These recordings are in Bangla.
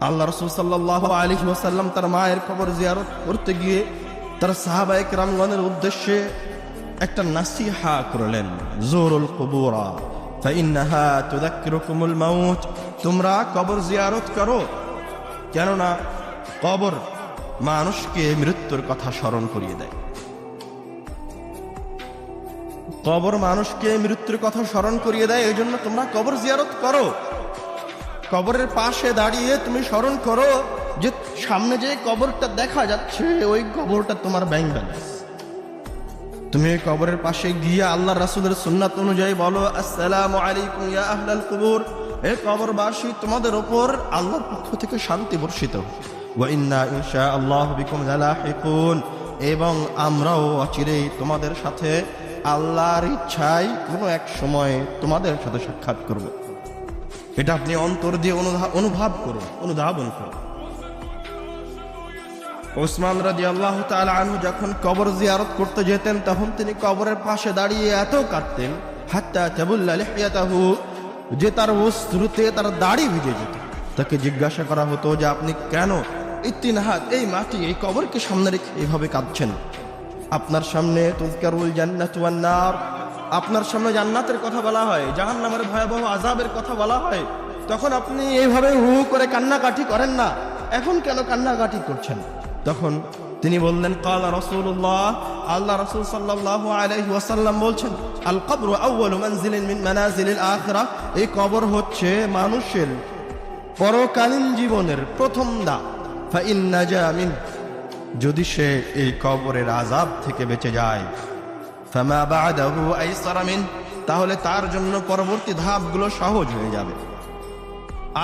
আল্লাহ রসুল সাল্লাহ আলী তার মায়ের খবর জিয়ারত করতে গিয়ে তার সাহাবায়ক রামগণের উদ্দেশ্যে একটা নাসিহা করলেন, জোরুল কবুরা, ফাইন্নাহা তুদাক্কিরুকুমুল মাউত, তোমরা কবর জিয়ারত করো। কেননা কবর মানুষকে মৃত্যুর কথা স্মরণ করিয়ে দেয়। কবর মানুষকে মৃত্যুর কথা স্মরণ করিয়ে দেয় এই জন্য তোমরা কবর জিয়ারত করো। কবরের পাশে দাঁড়িয়ে তুমি স্মরণ করো যে সামনে যে কবরটা দেখা যাচ্ছে, ওই কবরটা তোমার ব্যাংক ব্যালেন্স। তুমি ওই কবরের পাশে গিয়ে আল্লাহ রাসুলের সুন্নাত অনুযায়ী বলো, আসসালামু আলাইকুম ইয়া আহলাল কুবুর। এ কবরবাসী, তোমাদের ওপর আল্লাহর পক্ষ থেকে শান্তি বর্ষিত হোক। ওয়া ইন্না ইনশা আল্লাহ বিকুম লাহিকুন এবং আমরাও অচিরেই তোমাদের সাথে আল্লাহর ইচ্ছায় কোনো এক সময় তোমাদের সাথে সাক্ষাৎ করব। এটা আপনি অন্তর দিয়ে অনুভব করুন, অনুধাবন করুন। ওসমান রাজি আল্লাহ আনহু যখন কবর জিয়ারত করতে যেতেন, তখন তিনি কবরের পাশে দাঁড়িয়ে এত কাঁদতেন, হাত্তা তাবুল্লা লিহিয়াতাহু, যে তার অশ্রুতে তার দাড়ি ভিজে যেত। তাকে জিজ্ঞাসা করা হতো যে, আপনি কেন তিন এই মাটি, এই কবরকে সামনে রেখে এইভাবে কাঁদছেন? আপনার সামনে তুজকারুল জান্নাত আপনার সামনে জান্নাতের কথা বলা হয়, জাহান্নামের ভয়াবহ আজাবের কথা বলা হয়, তখন আপনি এইভাবে হু হু করে কান্নাকাটি করেন না। এখন কেন কান্নাকাটি করছেন? তখন তিনি বললেন, কালা রসুল্লাহ আল্লাহ রসুল সাল্লাহ আলাইহি ওয়াসাল্লাম বলছেন আল কবর আউ্বালু আখিরা। এই কবর হচ্ছে মানুষের পরকালীন জীবনের প্রথম দা। ফাইন যদি সে এই কবরের আজাব থেকে বেঁচে যায় ফামা বাদাহু মিন, তাহলে তার জন্য পরবর্তী ধাপগুলো সহজ হয়ে যাবে।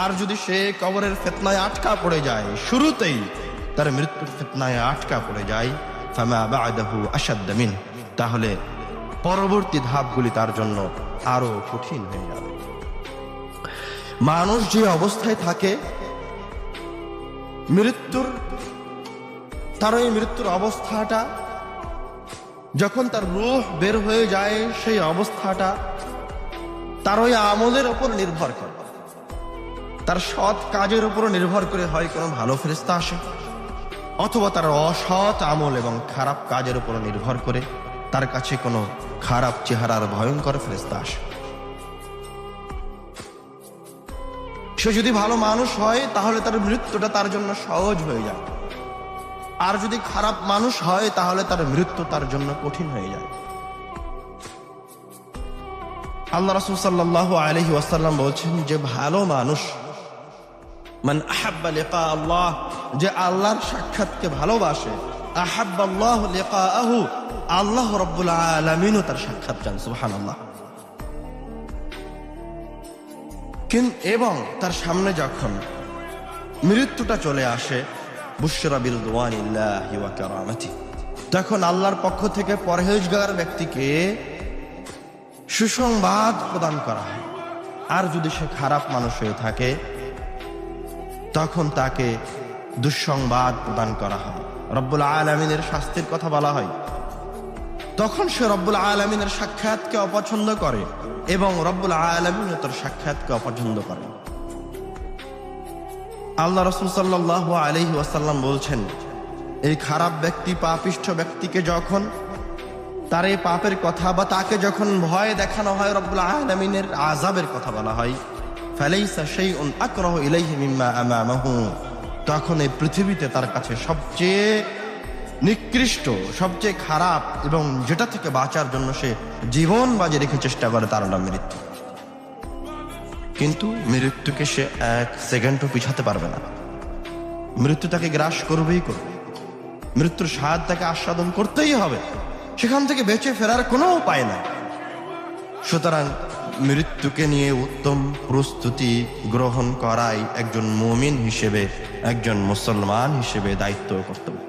আর যদি সে কবরের ফেতনায় আটকা পড়ে যায়, শুরুতেই তার মৃত্যুর ফেতনায় আটকা পড়ে যায়, ফামা বাদাহু আসাদ্দ মিন, তাহলে পরবর্তী ধাপগুলি তার জন্য আরও কঠিন হয়ে যাবে। মানুষ যে অবস্থায় থাকে, মৃত্যুর, তার ওই মৃত্যুর অবস্থাটা যখন তার রূহ বের হয়ে যায়, সেই অবস্থাটা তার ওই আমলের ওপর নির্ভর করে। তার সৎ কাজের উপর নির্ভর করে হয় কোনো ভালো ফেরিস্তা আসে, অথবা তার অসৎ আমল এবং খারাপ কাজের উপর নির্ভর করে তার কাছে কোনো খারাপ চেহারার ভয়ঙ্কর ফেরিস্তা আসে। সে যদি ভালো মানুষ হয়, তাহলে তার মৃত্যুটা তার জন্য সহজ হয়ে যায়। আর যদি খারাপ মানুষ হয়, তাহলে তার মৃত্যু তার জন্য কঠিন হয়ে যায়। আল্লাহ রাসূল সাল্লাল্লাহু আলাইহি ওয়াসাল্লাম বলছেন, যে ভালো মানুষ, মান আহাব্বা লিকা আল্লাহ, যে আল্লাহর সাক্ষাৎকে ভালোবাসে আহাব্বা আল্লাহ লিকাআহু, আল্লাহ রাব্বুল আলামিনও তার সাক্ষাৎ চান, সুবহানাল্লাহ। কিন, এবং তার সামনে যখন মৃত্যুটা চলে আসে তখন আল্লাহর পক্ষ থেকে পরহেজগার ব্যক্তিকে সুসংবাদ প্রদান করা হয়। আর যদি সে খারাপ মানুষ হয়ে থাকে, তখন তাকে দুঃসংবাদ প্রদান করা হয়। রব্বুল আলমিনের শাস্তির কথা বলা হয়। তখন সে রব্বুল আলমিনের সাক্ষাৎকে অপছন্দ করে এবং রব্বুল আলমিন তার সাক্ষাৎকে অপছন্দ করে। আল্লাহ রসুল সাল্লাহ আলহি ওয়াসাল্লাম বলছেন, এই খারাপ ব্যক্তি পাপিষ্ঠ ব্যক্তিকে যখন তার এই পাপের কথা বা তাকে যখন ভয় দেখানো হয় রব্বুল আলমিনের আজাবের কথা বলা হয়, ফালাইসা শাইউন আকরাহু তখন এই পৃথিবীতে তার কাছে সবচেয়ে নিকৃষ্ট, সবচেয়ে খারাপ এবং যেটা থেকে বাঁচার জন্য সে জীবন বাজি রেখে চেষ্টা করে তার নাম মৃত্যু। কিন্তু মৃত্যুকে সে এক সেকেন্ডও পিছাতে পারবে না। মৃত্যু তাকে গ্রাস করবেই করবে। মৃত্যুর স্বাদ তাকে আস্বাদন করতেই হবে। সেখান থেকে বেঁচে ফেরার কোনো উপায় নাই। সুতরাং মৃত্যুকে নিয়ে উত্তম প্রস্তুতি গ্রহণ করাই একজন মুমিন হিসেবে, একজন মুসলমান হিসেবে দায়িত্ব কর্তব্য।